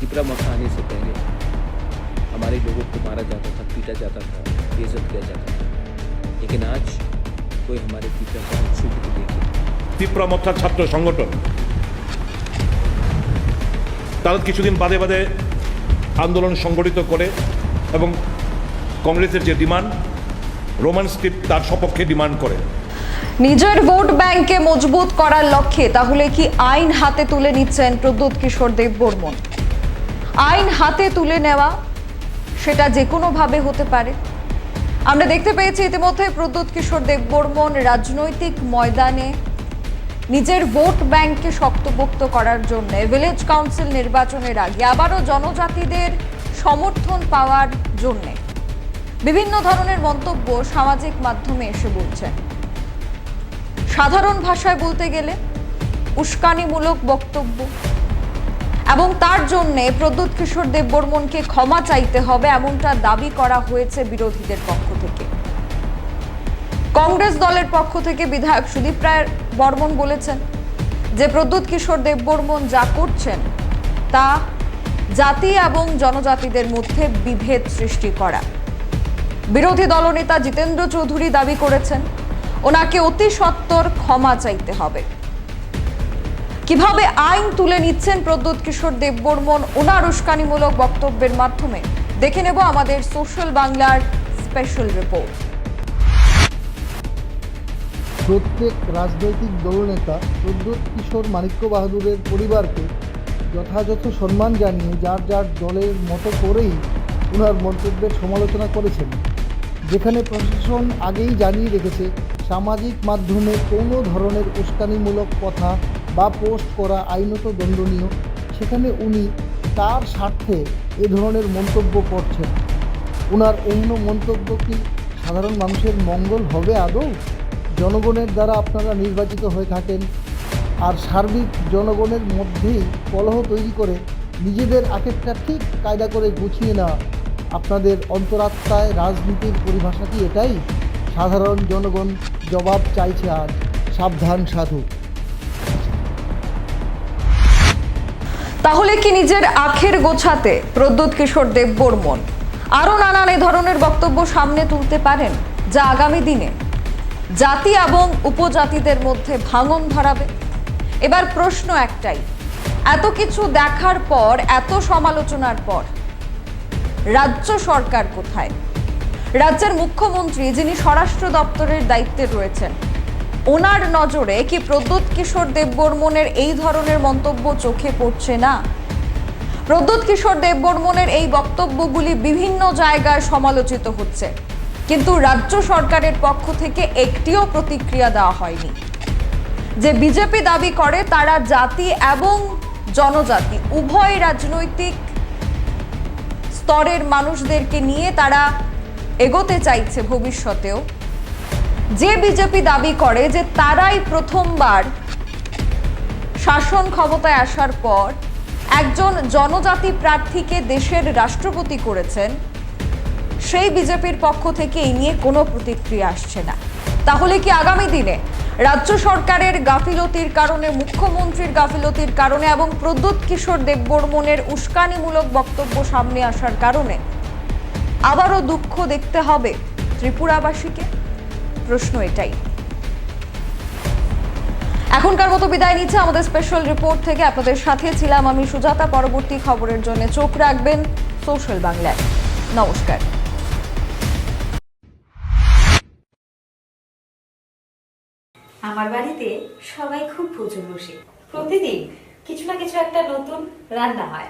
टिपरा मक्खा आने से पहले हमारे लोगों को मारा जाता था पीटा जाता था बेइज्जत किया जाता था लेकिन आज कोई हमारे टिपरा का छूट को देखे তীব্র মথা ছাত্র সংগঠন তারা কিছুদিন বাদে বাদে আন্দোলন সংগঠিত করে এবং কংগ্রেসের যে ডিমান্ড রোমান স্ক্রিপ্ট তার সপক্ষে ডিমান্ড করে নিজের ভোট ব্যাংকে মজবুত করার লক্ষ্যে তাহলে কি আইন হাতে তুলে নিচ্ছেন প্রদ্যুৎ কিশোর দেব বর্মন আইন হাতে তুলে নেওয়া, সেটা যে কোনোভাবে হতে পারে। আমরা দেখতে পেয়েছি ইতিমধ্যে প্রদ্যুৎ কিশোর দেববর্মন রাজনৈতিক ময়দানে নিজের ভোট ব্যাংককে শক্তপোক্ত করার জন্য ভিলেজ কাউন্সিল নির্বাচনের আগে আবারও জনজাতিদের সমর্থন পাওয়ার জন্যে বিভিন্ন ধরনের মন্তব্য সামাজিক মাধ্যমে এসে বলছেন সাধারণ ভাষায় বলতে গেলে উস্কানিমূলক বক্তব্য এবং তার জন্য প্রদ্যুৎ কিশোর দেব বর্মনকে ক্ষমা চাইতে হবে, এমনটা দাবি করা হয়েছে বিরোধীদের পক্ষ থেকে। কংগ্রেস দলের পক্ষ থেকে বিধায়ক সুদীপ রায় বর্মন বলেছেন যে প্রদ্যুৎ কিশোর দেব বর্মন যা করছেন, তা জাতি এবং জনজাতিদের মধ্যে বিভেদ সৃষ্টি করা। বিরোধী দলনেতা জিতেন্দ্র চৌধুরী দাবি করেছেন, ওনাকে অতি সত্বর ক্ষমা চাইতে হবে। কীভাবে আইন তুলে নিচ্ছেন প্রদ্যুৎ কিশোর দেববর্মন? ওনার উস্কানিমূলক বক্তব্যের মাধ্যমে দেখে নেব আমাদের সোশ্যাল বাংলার স্পেশাল রিপোর্ট। প্রত্যেক রাজনৈতিক দলনেতা প্রদ্যোৎ কিশোর মাণিক্য বাহাদুরের পরিবারকে যথাযথ সম্মান জানিয়ে যার যার দলের মতো করেই ওনার মন্তব্যের সমালোচনা করেছেন। যেখানে প্রশাসন আগেই জানিয়ে রেখেছে, সামাজিক মাধ্যমে কোনো ধরনের উস্কানিমূলক কথা বা পোস্ট করা আইনত দণ্ডনীয়, সেখানে উনি তার স্বার্থে এ ধরনের মন্তব্য করছেন। ওনার অন্য মন্তব্য কি সাধারণ মানুষের মঙ্গল হবে আদৌ? জনগণের দ্বারা আপনারা নির্বাচিত হয়ে থাকেন আর সার্বিক জনগণের মধ্যেই কলহ তৈরি করে নিজেদের আক্ষেপটা ঠিক কায়দা করে গুছিয়ে নেওয়া। আপনাদের অন্তরাত্মায় রাজনীতির পরিভাষা কি এটাই? সাধারণ জনগণ জবাব চাইছে আজ। সাবধান, সাধু। তাহলে কি নিজের আখের গোছাতে প্রদ্যুৎ কিশোর দেব বর্মন? আরও নানান এ ধরনের বক্তব্য সামনে তুলতে পারেন, যা আগামী দিনে জাতি এবং উপজাতিদের মধ্যে ভাঙন ধরাবে। এবার প্রশ্ন একটাই, এত কিছু দেখার পর, এত সমালোচনার পর, রাজ্য সরকার কোথায়? রাজ্যের মুখ্যমন্ত্রী, যিনি স্বরাষ্ট্র দপ্তরের দায়িত্বে রয়েছেন ওনার নজরে কি প্রদ্যুৎ কিশোর দেববর্মনের এই ধরনের মন্তব্য চোখে পড়ছে না? প্রদ্যুৎ কিশোর দেববর্মনের এই বক্তব্যগুলি বিভিন্ন জায়গায় সমালোচিত হচ্ছে। কিন্তু রাজ্য সরকারের পক্ষ থেকে একটিও প্রতিক্রিয়া দেওয়া হয়নি। যে বিজেপি দাবি করে, তারা জাতি এবং জনজাতি, উভয় রাজনৈতিক স্তরের মানুষদেরকে নিয়ে তারা এগোতে চাইছে ভবিষ্যতেও। যে বিজেপি দাবি করে যে তারাই প্রথমবার শাসন ক্ষমতায় আসার পর একজন জনজাতি প্রার্থীকে দেশের রাষ্ট্রপতি করেছেন, সেই বিজেপির পক্ষ থেকে এই নিয়ে কোনো প্রতিক্রিয়া আসছে না। তাহলে কি আগামী দিনে রাজ্য সরকারের গাফিলতির কারণে, মুখ্যমন্ত্রীর গাফিলতির কারণে এবং প্রদ্যুৎ কিশোর দেববর্মনের উস্কানিমূলক বক্তব্য সামনে আসার কারণে আবারও দুঃখ দেখতে হবে ত্রিপুরাবাসীকে? প্রশ্ন এটাই। এখনকার মতো বিদায় নিচ্ছে আমাদের স্পেশাল রিপোর্ট থেকে। আপনাদের সাথে ছিলাম আমি সুজাতা, পরবর্তী খবরের জন্য চোখ রাখবেন সোশ্যাল বাংলায়। নমস্কার। আমার বাড়িতে সবাই খুব পুজো বসে। প্রতিদিন কিছু না কিছু একটা নতুন রান্না হয়।